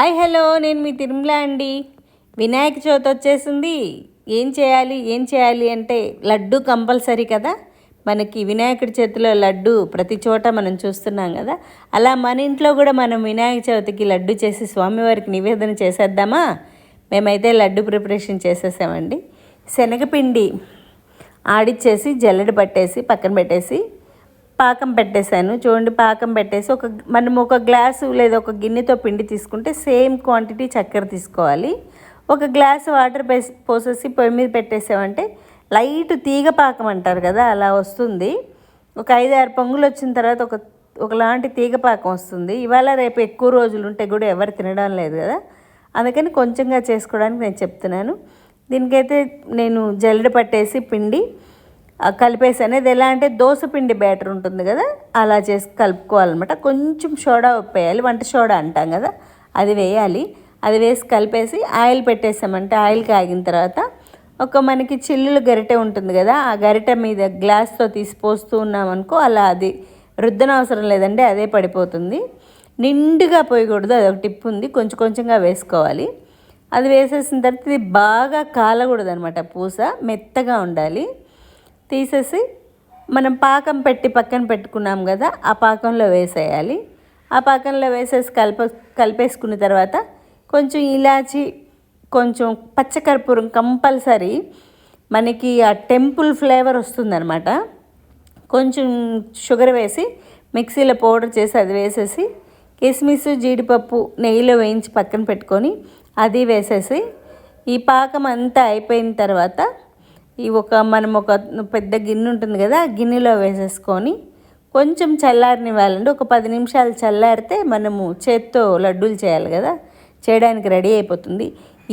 Hi hello నేను మీ తిరుమల అండి. వినాయక చవితి వచ్చేసింది. ఏం చేయాలి ఏం చేయాలి అంటే లడ్డు కంపల్సరీ కదా. మనకి వినాయకుడి చేతిలో లడ్డు ప్రతి చోట మనం చూస్తున్నాం కదా. అలా మన ఇంట్లో కూడా మనం వినాయక చవితికి లడ్డు చేసి స్వామివారికి నివేదన చేసేద్దామా? మేమైతే లడ్డు ప్రిపరేషన్ చేసేసామండి. శనగపిండి ఆడిచ్చేసి జల్లెడ పట్టేసి పక్కన పెట్టేసి పాకం పెట్టేశాను. చూడండి పాకం పెట్టేసి ఒక మనం ఒక గ్లాసు లేదా ఒక గిన్నెతో పిండి తీసుకుంటే సేమ్ క్వాంటిటీ చక్కెర తీసుకోవాలి. ఒక గ్లాస్ వాటర్ పోసేసి పొయ్యి మీద పెట్టేసామంటే లైట్ తీగ పాకం అంటారు కదా అలా వస్తుంది. ఒక ఐదు ఆరు పొంగులు వచ్చిన తర్వాత ఒక ఒకలాంటి తీగ పాకం వస్తుంది. ఇవాళ రేపు ఎక్కువ రోజులు ఉంటే కూడా ఎవరు తినడం లేదు కదా. అందుకని కొంచెంగా చేసుకోవడానికి నేను చెప్తున్నాను. దీనికైతే నేను జల్లెడ పట్టేసి పిండి కలిపేసి అనేది ఎలా అంటే దోశ పిండి బ్యాటర్ ఉంటుంది కదా అలా చేసి కలుపుకోవాలన్నమాట. కొంచెం సోడా ఉప్పేయాలి వంట సోడా అంటాం కదా అది వేయాలి. అది వేసి కలిపేసి ఆయిల్ పెట్టేసామంటే ఆయిల్ కాగిన తర్వాత ఒక మనకి చిల్లులు గరిటె ఉంటుంది కదా ఆ గరిటె మీద గ్లాస్తో తీసి పోస్తూ ఉన్నామనుకో అలా అది రుద్దన అవసరం లేదండి అదే పడిపోతుంది. నిండుగా పోయకూడదు అది ఒక టిప్ ఉంది కొంచెం కొంచెంగా వేసుకోవాలి. అది వేసేసిన తర్వాత ఇది బాగా కాలకూడదు అనమాట పూస మెత్తగా ఉండాలి. తీసేసి మనం పాకం పెట్టి పక్కన పెట్టుకున్నాం కదా ఆ పాకంలో వేసేయాలి. ఆ పాకంలో వేసేసి కలిప కలిపేసుకున్న తర్వాత కొంచెం ఇలాచి కొంచెం పచ్చకర్పూరం కంపల్సరీ మనకి ఆ టెంపుల్ ఫ్లేవర్ వస్తుందన్నమాట. కొంచెం షుగర్ వేసి మిక్సీలో పౌడర్ చేసి అది వేసేసి కిస్మిస్ జీడిపప్పు నెయ్యిలో వేయించి పక్కన పెట్టుకొని అది వేసేసి ఈ పాకం అంతా అయిపోయిన తర్వాత ఈ ఒక మనం ఒక పెద్ద గిన్నె ఉంటుంది కదా ఆ గిన్నెలో వేసేసుకొని కొంచెం చల్లారనివ్వాలండి. ఒక పది నిమిషాలు చల్లారితే మనము చేత్తో లడ్డూలు చేయాలి కదా చేయడానికి రెడీ అయిపోతుంది.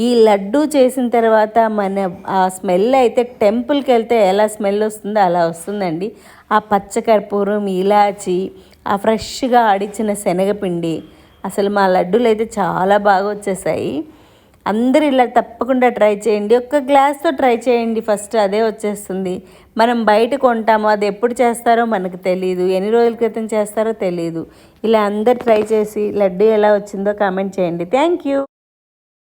ఈ లడ్డు చేసిన తర్వాత మన ఆ స్మెల్ అయితే టెంపుల్కి వెళ్తే ఎలా స్మెల్ వస్తుందో అలా వస్తుందండి. ఆ పచ్చకర్పూరం ఇలాచి ఆ ఫ్రెష్గా ఆడించిన శనగపిండి అసలు మా లడ్డూలు అయితే చాలా బాగా వచ్చేసాయి. అందరు ఇలా తప్పకుండా ట్రై చేయండి. ఒక్క గ్లాస్తో ట్రై చేయండి. ఫస్ట్ అదే వచ్చేస్తుంది. మనం బయట కొంటామో అది ఎప్పుడు చేస్తారో మనకు తెలియదు ఎన్ని రోజుల క్రితం చేస్తారో తెలియదు ఇలా అందరు ట్రై చేసి లడ్డు ఎలా వచ్చిందో కామెంట్ చేయండి. Thank you.